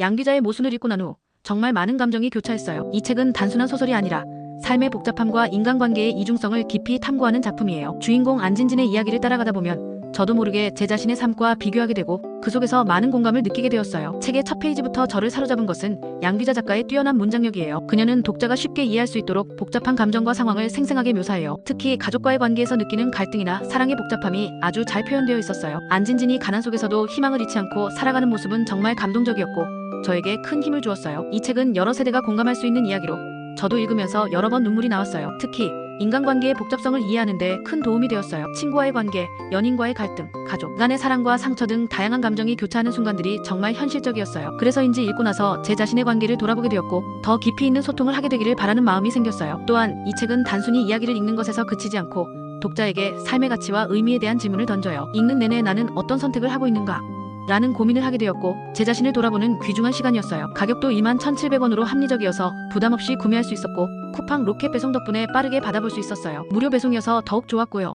양 기자의 모순을 읽고 난 후 정말 많은 감정이 교차했어요. 이 책은 단순한 소설이 아니라 삶의 복잡함과 인간관계의 이중성을 깊이 탐구하는 작품이에요. 주인공 안진진의 이야기를 따라가다 보면 저도 모르게 제 자신의 삶과 비교하게 되고 그 속에서 많은 공감을 느끼게 되었어요. 책의 첫 페이지부터 저를 사로잡은 것은 양비자 작가의 뛰어난 문장력이에요. 그녀는 독자가 쉽게 이해할 수 있도록 복잡한 감정과 상황을 생생하게 묘사해요. 특히 가족과의 관계에서 느끼는 갈등이나 사랑의 복잡함이 아주 잘 표현되어 있었어요. 안진진이 가난 속에서도 희망을 잃지 않고 살아가는 모습은 정말 감동적이었고 저에게 큰 힘을 주었어요. 이 책은 여러 세대가 공감할 수 있는 이야기로 저도 읽으면서 여러 번 눈물이 나왔어요. 특히 인간관계의 복잡성을 이해하는데 큰 도움이 되었어요. 친구와의 관계, 연인과의 갈등, 가족 간의 사랑과 상처 등 다양한 감정이 교차하는 순간들이 정말 현실적이었어요. 그래서인지 읽고 나서 제 자신의 관계를 돌아보게 되었고 더 깊이 있는 소통을 하게 되기를 바라는 마음이 생겼어요. 또한 이 책은 단순히 이야기를 읽는 것에서 그치지 않고 독자에게 삶의 가치와 의미에 대한 질문을 던져요. 읽는 내내 나는 어떤 선택을 하고 있는가? 라는 고민을 하게 되었고 제 자신을 돌아보는 귀중한 시간이었어요. 가격도 21,700원으로 합리적이어서 부담 없이 구매할 수 있었고 쿠팡 로켓 배송 덕분에 빠르게 받아볼 수 있었어요. 무료 배송이어서 더욱 좋았고요.